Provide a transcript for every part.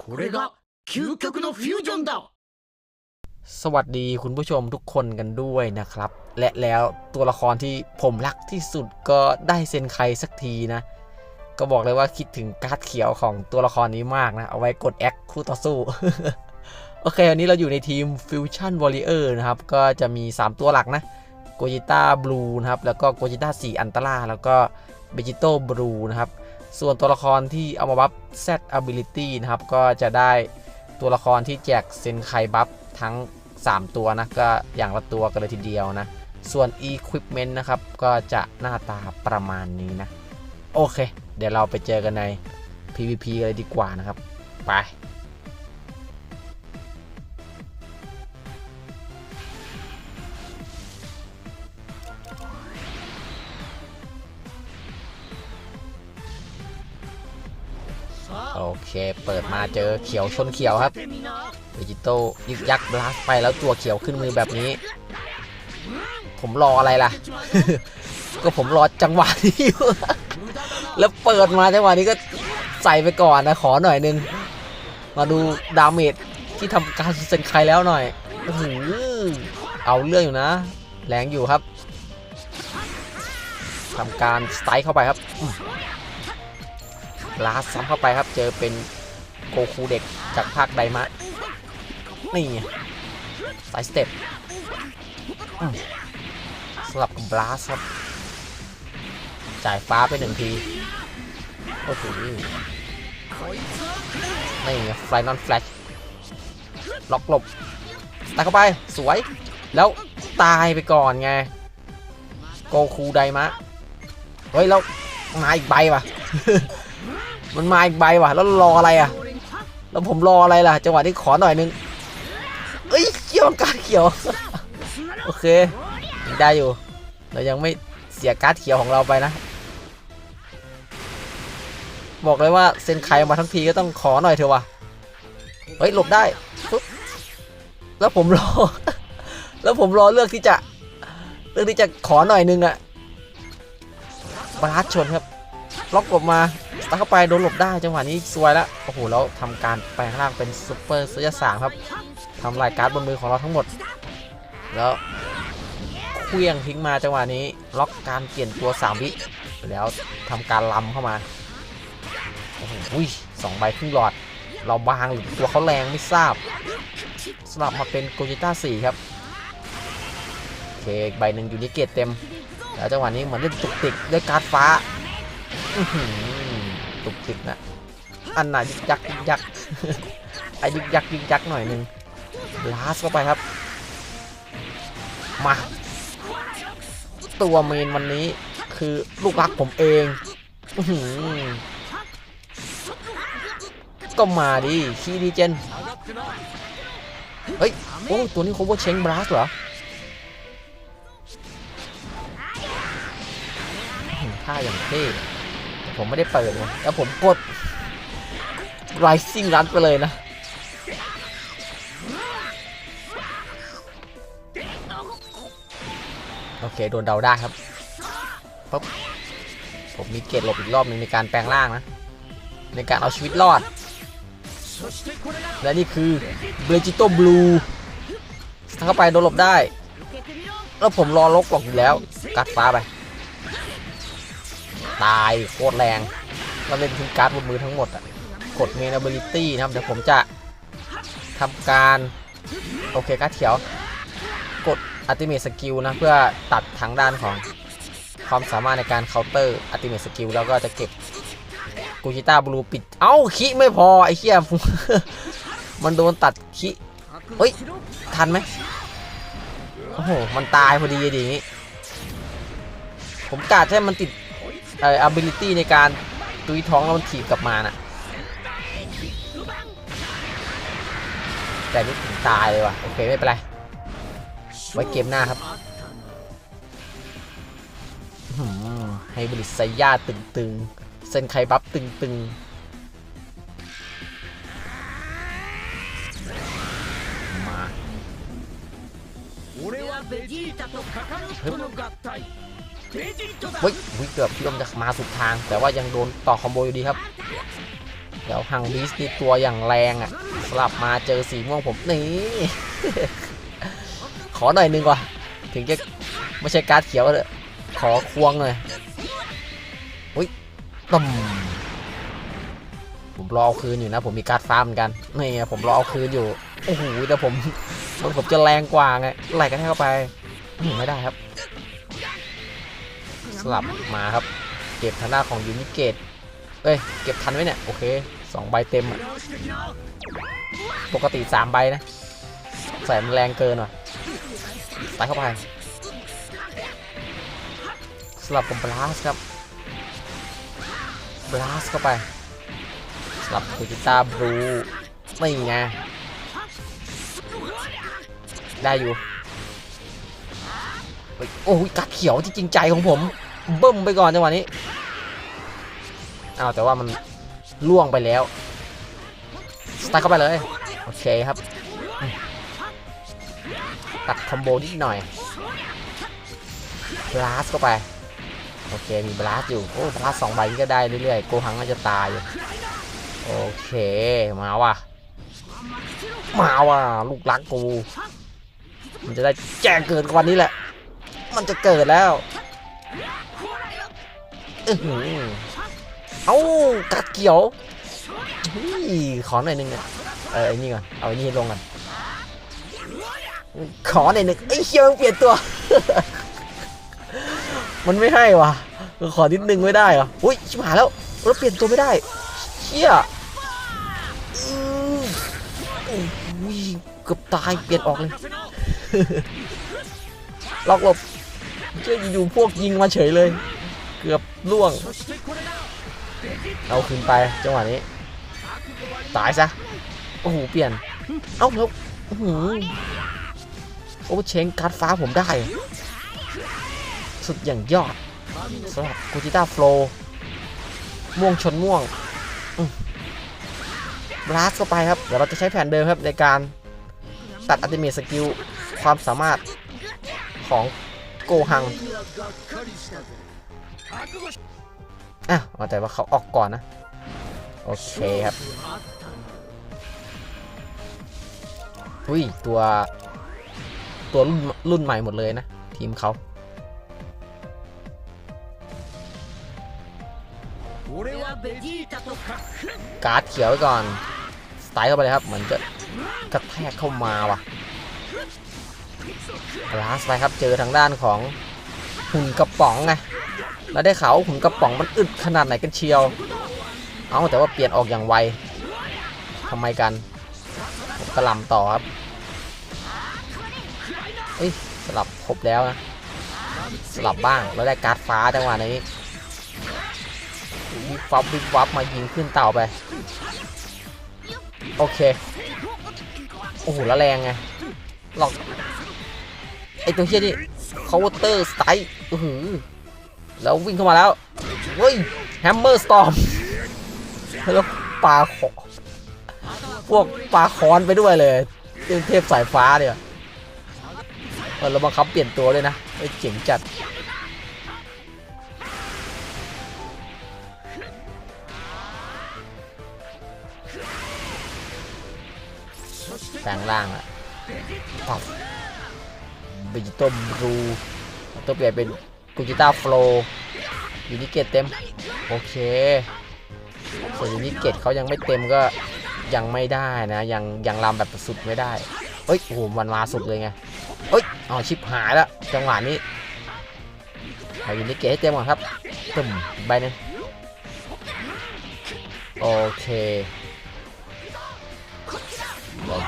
これが究極のフュージョンだ สวัสดีคุณผู้ชมทุกคนกันด้วยนะครับ และแล้วตัวละครที่ผมรักที่สุดก็ได้เซ็นไคสักทีนะ ก็บอกเลยว่าคิดถึงการ์ดเขียวของตัวละครนี้มากนะ เอาไว้กดแอคคู่ต่อสู้ โอเค วันนี้เราอยู่ในทีม Fusion Warrior นะครับ ก็จะมี 3 ตัวหลักนะโกจิต้าบลูนะครับ แล้วก็โกจิต้าสีอันตราแล้วก็เบจิโต้บลูนะครับ ส่วนตัวละครที่เอามาบัฟ Z Ability นะครับ ก็จะได้ตัวละครที่แจกเซนไคบัฟทั้ง 3 ตัวนะ ก็อย่างละตัวกันเลยทีเดียวนะ ส่วน Equipment นะครับ ก็จะหน้าตาประมาณนี้นะ โอเค เดี๋ยวเราไปเจอกันใน PVP กันเลยดีกว่านะครับ ไป เค เปิดมาเจอเขียวชนเขียวครับเวจิโต้ยึกยักบลัสไปแล้วตัวเขียวขึ้นมือแบบนี้ ผมรออะไรล่ะ ก็ผมรอจังหวะนี้อยู่แล้วเปิดมาจังหวะนี้ก็ใส่ไปก่อนนะขอหน่อยนึง มาดูดาเมจที่ทำการเซนไคแล้วหน่อยโอ้โหเอาเรื่องอยู่นะ แรงอยู่ครับทำการสไตล์เข้าไปครับ ลาสซ้ำเข้าไปครับเจอเป็นโกคูเด็กจากภาคไดมะนี่ไงสายสเต็ปสลับกับบลาสครับ จ่ายฟ้าไปหนึ่งที โอ้โหนี่ไงไฟนอนแฟลชล็อกหลบตายเข้าไปสวย แล้วตายไปก่อนไง โกคูไดมะ เฮ้ย แล้วมาอีกใบว่ะ มันมาอีกใบว่ะ แล้วรออะไรอะ แล้วผมรออะไรล่ะ จังหวะนี้ขอหน่อยนึง เอ้ยเขียวการเขียว โอเคยังได้อยู่ เรายังไม่เสียการ์ดเขียวของเราไปนะ บอกเลยว่าเซนไคมาทั้งทีก็ต้องขอหน่อยเถอะวะเฮ้ยหลบได้ปุ๊บแล้วผมรอ แล้วผมรอเลือกที่จะ เลือกที่จะขอหน่อยนึงอะบาลัสชนครับ ล็อกหลบมา ตามเข้าไปโดนหลบได้จังหวะนี้สวยแล้วโอ้โหแล้วทำการแปลงร่างเป็นซูเปอร์เซียสามครับทำลายการ์ดบนมือของเราทั้งหมด แล้วเคลี้ยงทิ้งมาจังหวะนี้ล็อกการเปลี่ยนตัว3วิแล้วทำการล้ำเข้ามาโอ้โหอุ้ยสองใบครึ่งหลอด เราบางหรือตัวเขาแรงไม่ทราบสลับมาเป็นโกจิต้า4ครับโอเคกใบหนึ่งอยู่ในเกตเต็ม แล้วจังหวะนี้เหมือนเล่นตุกติกด้วยการ์ดฟ้า ตุกติกนะอันไหนยึกยักยึกยักไอ้ยึกยักยึกยักหน่อยหนึงลาสเข้าไปครับ มา ตัวเมนวันนี้คือลูกรักผมเองก็มาดิคีดีเจน เฮ้ย โอ้ตัวนี้เขาว่าเชงบลัสเหรอท่าอย่างเท่ ผมไม่ได้เปิดนะแล้วผมกด Rising Run ไปเลยนะ โอเค โดนเดาได้ครับปุ๊บผมมีเกตหลบอีกรอบหนึ่งในการแปลงร่างนะ ในการเอาชีวิตรอด และนี่คือเบรจิโตบลูถ้าเข้าไปโดนหลบได้ แล้วผมรอลกหลอกอยู่แล้ว กัดฟ้าไป ตายโคตรแรงเราเล่นทิ้งการ์ดบนมือทั้งหมดอะกดเมน ability นะครับเดี๋ยวผมจะทำการโอเคการ์ดเขียว กด ultimate skill นะเพื่อตัดทางด้านของความสามารถในการเคาน์เตอร์ ultimate skill แล้วก็จะเก็บกูชิต้าบลูปิด เอ้าคิไม่พอไอ้เหี้ยมันโดนตัดคิเฮ้ย ทันไหมโอ้โห มันตายพอดีดีนี้ ผมกาดให้มันติด เอ่อ ability ในการตุยท้องแล้วมันถีบกลับมาน่ะ แต่นี่ถึงตายเลยว่ะ โอเคไม่เป็นไร ไว้เกมหน้าครับให้บริษัทย่าตึงๆ เซนไคบัฟตึงๆ มา俺は เฮ้ยเกือบพี่อมจะมาสุดทาง แต่ว่ายังโดนต่อคอมโบอยู่ดีครับ เดี๋ยวหังบีสตีตัวอย่างแรงอะ สลับมาเจอสีม่วงผมนี่ขอหน่อยนึงก่อถึงจะไม่ใช่การ์ดเขียวเลยขอควงเลยวิ่ยต่ำผมรอเอาคืนอยู่นะ ผมมีการ์ดฟ้าเหมือนกันนี่ผมรอเอาคืนอยู่โอ้โหแต่ผมมันผมจะแรงกว่าไงไหลกันให้เข้าไปไม่ได้ครับ ลับมาครับ เก็บทางหน้าของยูนิเกตเอ้ย เก็บทันไหมเนี่ย โอเคสองใบเต็มอะปกติสามใบนะ ใส่มันแรงเกินว่ะไปเข้าไปสลับกับบลาสครับบลาสเข้าไปสลับคูจิต้าบลูไม่ไงได้อยู่เฮ้โอ้ยกัดเขียวที่จริงใจของผม บิ้มไปก่อนจังหวะนี้อ้าวแต่ว่ามันล่วงไปแล้วสไตล์เข้าไปเลย โอเคครับ ตัดคอมโบนิดหน่อยบลาสเข้าไป โอเค มีบลาสอยู่ โอ้บลาสสองใบก็ได้เรื่อยๆ โกหังน่าจะตาย โอเค มาว่ะ มาว่ะ ลูกรักกู มันจะได้แจ้งเกิดกว่านี้แหละ มันจะเกิดแล้ว เอ้ากัดเกี่ยวขอหน่อยหนึงเนี่ยเออไอ้นี่ก่อน เอาไอ้นี่ลงก่อน ขอหน่อยหนึงไอ้เชี่ยมันเปลี่ยนตัว มันไม่ให้ว่ะ ขอนิดนึงไม่ได้เหรอ อุ้ยชิบหายแล้วแล้วเปลี่ยนตัวไม่ได้เชี่ยอุ้ยเกือบตาย เปลี่ยนออกเลยล็อกหลบเชื่ออยู่พวกยิงมาเฉยเลย กือบล่วง เอาคืนไปจังหวะนี้ ตายซะ โอ้โห เปลี่ยน เอ้าแล้วอื้อหือโอ้เชงการ์ดฟ้าผมได้ สุดอย่างยอดสำหรับกูจิต้าโฟลม่วงชนม่วงบลัสเข้าไปครับ เดี๋ยวเราจะใช้แผนเดิมครับในการตัดอัติเม e สกิลความสามารถของโกหัง อะเอาแต่ว่าเขาออกก่อนนะ โอเคครับอุ้ยตัวตัวรุ่นรุ่นใหม่หมดเลยนะ ทีมเขาการ์ดเขียวไว้ก่อน สไตล์เข้าไปเลยครับ เหมือนจะกระแทกเข้ามาว่ะลาสไปครับ เจอทางด้านของหุ่นกระป๋องไง แล้วได้ข่าวว่าหุ่นกระป๋องมันอึดขนาดไหนกันเชียว เอาแต่ว่าเปลี่ยนออกอย่างไวทำไมกันผมกระลำต่อครับเอ้ยสลับครบแล้วนะสลับบ้างแล้วได้การ์ดฟ้าจังหวะนี้วิบวับวิบวับมายิงขึ้นเต่าไป โอเค โอ้โหแล้วแรงไงหลอกไอตัวเชี่ยนี่เคาน์เตอร์สไตล์อือหือ แล้ววิ่งเข้ามาแล้ว เฮ้ย แฮมเมอร์สตอมแล้วปลาขอพวกปลาคอนไปด้วยเลยเทพสายฟ้าเนี่ยเราบังคับเปลี่ยนตัวเลยนะเจ๋งจัดแปลงร่างอะปับเบจิโต้บลูตัวเปลี่ยนเป็น กูจิต้าโฟล์ยูนิเกตเต็ม โอเคส่วนยูนิเกตเขายังไม่เต็มก็ยังไม่ได้นะ ยังยังรำแบบสุดไม่ได้เอ้ยโอ้โหมันมาสุดเลยไงเอ้ยอ๋อชิปหายแล้วจังหวะนี้เอายูนิเกตให้เต็มก่อนครับตึมใบหนึงโอเค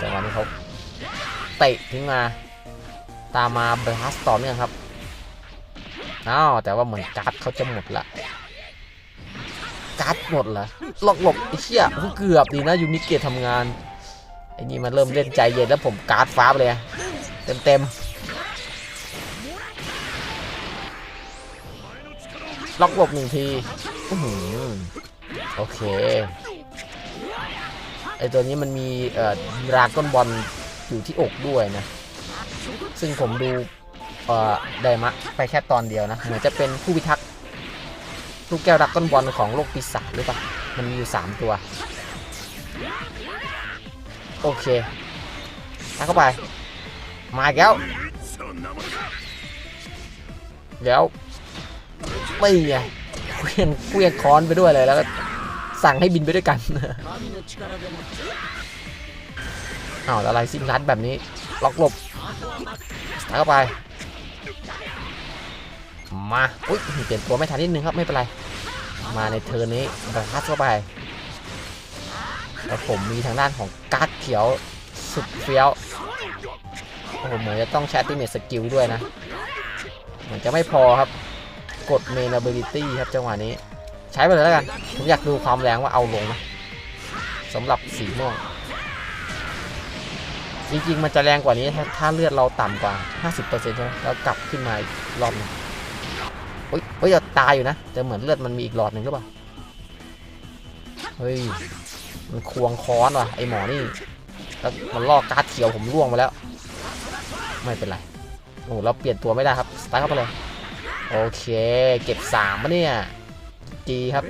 จังหวะนี้เขาเตะทิ้งมา ตามมาบลัสต่อเนื่องครับ อ้าวแต่ว่าเหมือนการ์ดเขาจะหมดละการ์ดหมดเหรอหลอกหลบไอ้เชี่ยเกือบดีนะยูนิเกตทำงานไอ้นี่มันเริ่มเล่นใจเย็นแล้วผมการ์ดฟ้าไปเลยเต็มเต็มๆล็อกหลบหนึ่งทีโอเคไอตัวนี้มันมีเอ่อดราก้อนบอลอยู่ที่อกด้วยนะ ซึ่งผมดู ก็ได้มาไปแค่ตอนเดียวนะ เหมือนจะเป็นผู้พิทักษ์ลูกแก้วรักต้นบอลของโลกปีศาจหรือเปล่า มันมีอยู่ 3 ตัว โอเคนักเข้าไป มาแล้ว แล้วไม่ไงเควียนเควียนคอนไปด้วยเลยแล้วก็สั่งให้บินไปด้วยกันอ้าวอะไรซิมรัดแบบนี้ ล็อกหลบเข้าไป มา อุ้ยเปลี่ยนตัวไม่ทันนิดนึงครับไม่เป็นไร มาในเทอร์นี้บรัสเข้าไป แล้วผมมีทางด้านของการ์ดเขียวสุดเฟี้ยวโอ้โหเหมือนจะต้องใช้ติเมทสกิลด้วยนะ เหมือนจะไม่พอครับ กดเมน a เบ i ิตี้ครับจังหวะนี้ ใช้ไปเลยแล้วกัน ผมอยากดูความแรงว่าเอาลงนะสำหรับสีม่วง จริงๆ มันจะแรงกว่านี้ถ้าถาเลือดเราต่ำกว่า 50%ใช่ไหมแล้วกลับขึ้นมาอีกรอบหนึงเฮ้ยเฮ้ยจะตายอยู่นะแต่เหมือนเลือดมันมีอีกหลอดหนึ่งหรือเปล่าเฮ้ยมันควงค้อนว่ะไอหมอนี่แล้วมันลอกการ์ดเขียวผมร่วงไปแล้ว ไม่เป็นไรโอ้เราเปลี่ยนตัวไม่ได้ครับสตาร์ทเข้าไปเลยโอเค เก็บสามปะเนี่ยจีครับ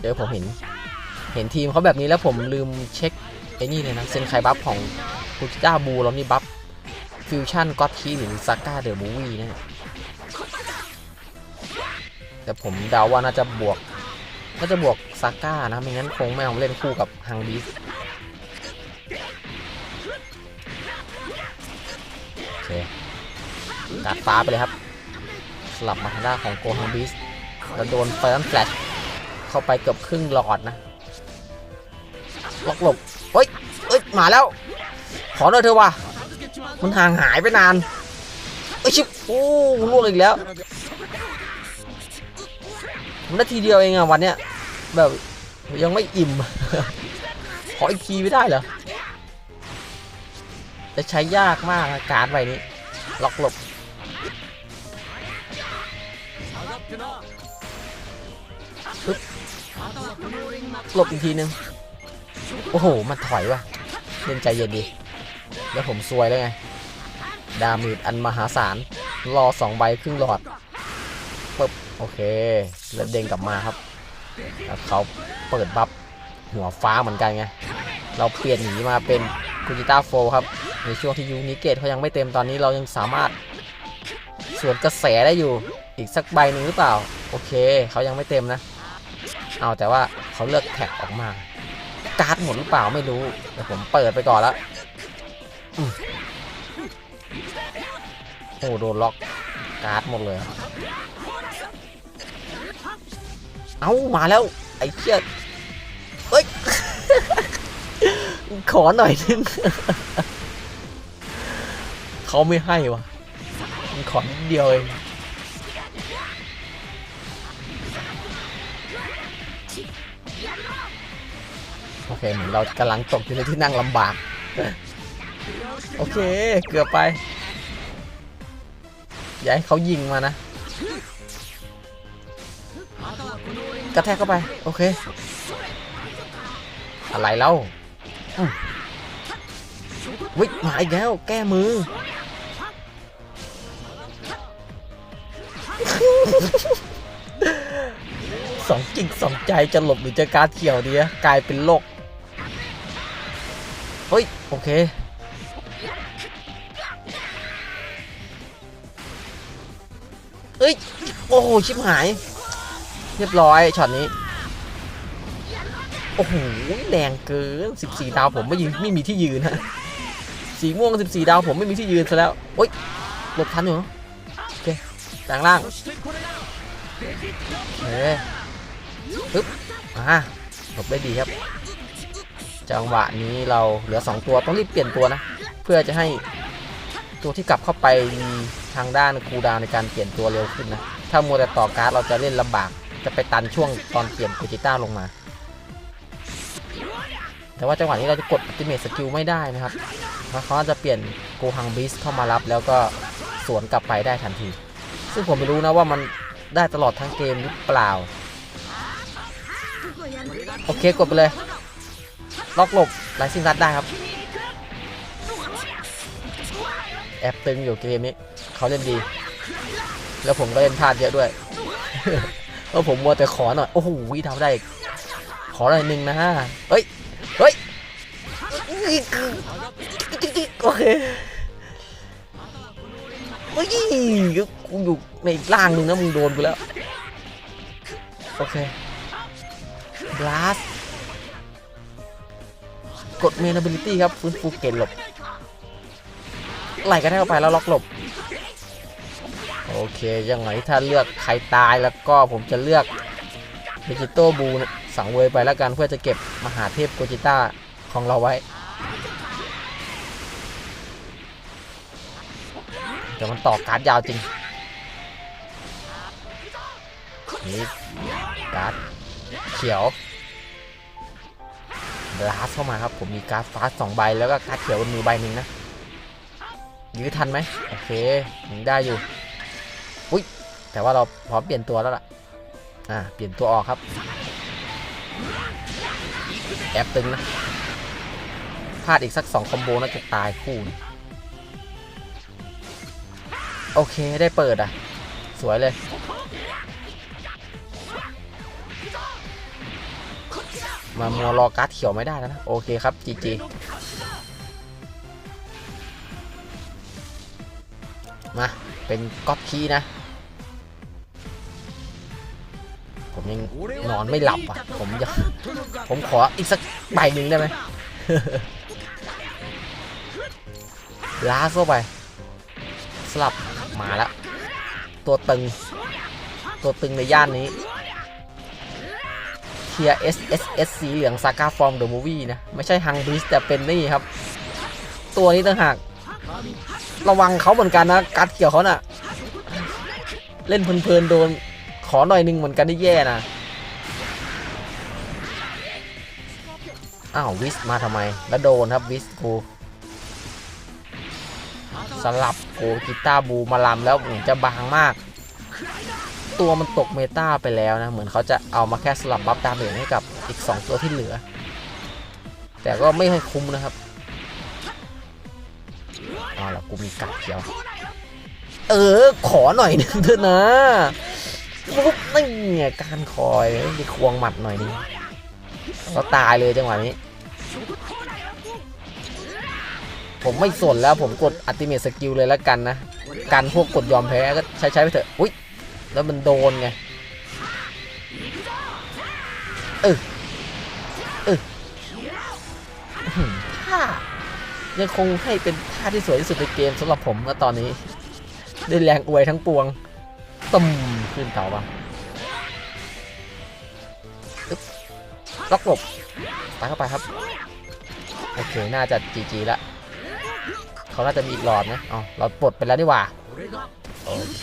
เดี๋ยวผมเห็น เห็นทีมเขาแบบนี้แล้วผมลืมเช็คไอ้นี่เลยนะเซนไคบัฟของคุจิต้าบูแล้วนี่บัฟฟิวชั่นก็อตคีหรือซาก้าเดอะมูวี่นะเนี่ยแต่ผมเดาว่าน่าจะบวก น่าจะบวกซาก้านะ ไม่งั้นคงไม่เอาเล่นคู่กับฮังบีสโอเคการดฟ้าไปเลยครับ สลับมาทางด้านของโกฮังบีสแล้วโดนเฟิร์นแฟลช เข้าไปเกือบครึ่งหลอดนะล็อกหลบเฮ้ยเอ้ยมาแล้ว ขอหน่อยเถอะว่ะมันห่างหายไปนานเอ้ยชิบโอ้ล่วงอีกแล้วมันนาทีเดียวเองอะวันเนี้ยแบบยังไม่อิ่ม ขออีกทีไม่ได้เหรอจะใช้ยากมากอะการ์ดใบนี้ ล็อกหลบ หลบอีกทีนึง โอ้โห มันถอยว่ะเล่นใจเย็นดี แล้วผมซวยแล้วไง ดามีดอันมหาศาล รอสองใบครึ่งหลอดปึ๊บโอเค แล้วเด้งกลับมาครับแล้วเขาเปิดบัฟหัวฟ้าเหมือนกันไง เราเปลี่ยนหนีมาเป็นคุจิต้าโฟครับ ในช่วงที่ยูนิเกตเขายังไม่เต็มตอนนี้เรายังสามารถสวนกระแสได้อยู่ อีกสักใบหนึ่งหรือเปล่า โอเค เขายังไม่เต็มนะ เอาแต่ว่าเขาเลือกแท็กออกมา การ์ดหมดหรือเปล่าไม่รู้แต่ผมเปิดไปก่อนแล้วโอ้โดนล็อกการ์ดหมดเลย เอามาแล้ว ไอ้เชี่ยเอ้ย ขอหน่อยนึงเขาไม่ให้วะขอนิดเดียวเอง เคเหมือนเรากำลังตกอยู่ในที่นั่งลำบาก โอเค เกือบไป อย่าให้เขายิงมานะ กระแทกเข้าไป โอเค อะไรเล่าอืมวิมาอีกแล้ว แก้มือ สองจิตสองใจจะหลบหรือจะการเขี่ยวดีกลายเป็นโลก เฮ้ย โอเคเฮ้ย โอ้โห ชิบหาย เรียบร้อย ช็อตนี้ โอ้โห แดงเกิน 14 ดาวผมไม่ยืนไม่มีที่ยืนฮะ สีม่วง 14 ดาวผมไม่มีที่ยืนซะแล้วเฮ้ย หลบทันอยู่โอเคแตงล่างเฮ้ยปึ๊บอ่าหลบได้ดีครับ จังหวะนี้เราเหลือ 2 ตัวต้องรีบเปลี่ยนตัวนะ เพื่อจะให้ตัวที่กลับเข้าไปมีทางด้านคูดาวในการเปลี่ยนตัวเร็วขึ้นนะ ถ้ามัวแต่ต่อการ์ดเราจะเล่นลำบาก จะไปตันช่วงตอนเปลี่ยนกูจิต้าลงมา แต่ว่าจังหวะนี้เราจะกดอัติเม e สกิลไม่ได้นะครับ เพราะเขาจะเปลี่ยนโกฮังบิสเข้ามารับ แล้วก็สวนกลับไปได้ทันที ซึ่งผมไม่รู้นะว่ามันได้ตลอดทั้งเกมหรือเปล่า โอเคกดไปเลย ล็อกหลบไลซิงรัดได้ครับ แอบตึงอยู่เกมนี้เขาเล่นดี แล้วผมก็เล่นพลาดเยอะด้วยเพราะผมมัวแต่ขอหน่อย โอ้โหวิทำได้อีกขอหน่อยหนึ่งนะเฮ้ย เฮ้ย โอเคเฮ้ยกูอยู่ในอีกล่างหนึงนะมึงโดนกูแล้ว โอเคบลาส กดเมน ability ครับ ฟื้นฟูเกณฑ์หลบไหลกันให้เข้าไปแล้วล็อกหลบ โอเค ยังไงถ้าเลือกใครตายแล้วก็ผมจะเลือกดิจิโตบูสังเวยไปแล้วกันเพื่อจะเก็บมหาเทพโกจิต้าของเราไว้เดี๋ยวมันต่อการ์ดยาวจริงนี่การ์ดเขียว ลาสเข้ามาครับ ผมมีการ์ดฟ้าสองใบแล้วก็การ์ดเขียวบนมือใบหนึ่งนะยื้อทันไหมโอเคยังได้อยู่อุ้ยแต่ว่าเราพร้อมเปลี่ยนตัวแล้วล่ะอ่าเปลี่ยนตัวออกครับแอบตึงนะพลาดอีกสักสองคอมโบน่าจะตายคู่นโอเคได้เปิดอะ สวยเลย มามัวรอการ์ดเขียวไม่ได้แล้วนะ โอเคครับจีจีมา เป็นก๊อตคีย์นะ ผมยังนอนไม่หลับอะ ผมอยากผมขออีกสักใบหนึ่งได้ไหมล้าเข้าไป สลับมาแล้ว ตัวตึง ตัวตึงในย่านนี้ เทีย S S S สีเหลืองซาก้าฟอร์มเดอะมูวี่นะ ไม่ใช่ฮังบริสแต่เป็นนี่ครับ ตัวนี้ต่างหาก ระวังเขาเหมือนกันนะ กัดเกี่ยวเขาน่ะ เล่นเพลินๆโดนขอหน่อยนึงเหมือนกันได้แย่นะอ้าววิสมาทำไม แล้วโดนครับวิสกูสลับโกกีตาร์บูมาลำแล้วเหมือนจะบางมาก ตัวมันตกเมตาไปแล้วนะ เหมือนเขาจะเอามาแค่สลับบัฟดาเมจให้กับอีก 2 ตัวที่เหลือ แต่ก็ไม่ให้คุ้มนะครับเอาละกูมีกัดเขียว เออ ขอหน่อยหนึงเถอะนะปุ๊บนี่ไงการคอยมีควงหมัดหน่อยนึงก็ตายเลยจังหวะนี้ ผมไม่สนแล้วผมกดอัติเมตสกิลเลยแล้วกันนะ กันพวกกดยอมแพ้ก็ใช้ใช้ไปเถอะ อุ้ย แล้วมันโดนไงเออเออท่ายังคงให้เป็นท่าที่สวยที่สุดในเกมสำหรับผมนะตอนนี้ได้แรงอวยทั้งปวงตึมขึ้นเต่าปะล็อกหลบตามเข้าไปครับ โอเค น่าจะจีจีละเขาน่าจะมีอีกหลอดนะอ๋อหลอดปลดไปแล้วนี่ว่า โอเค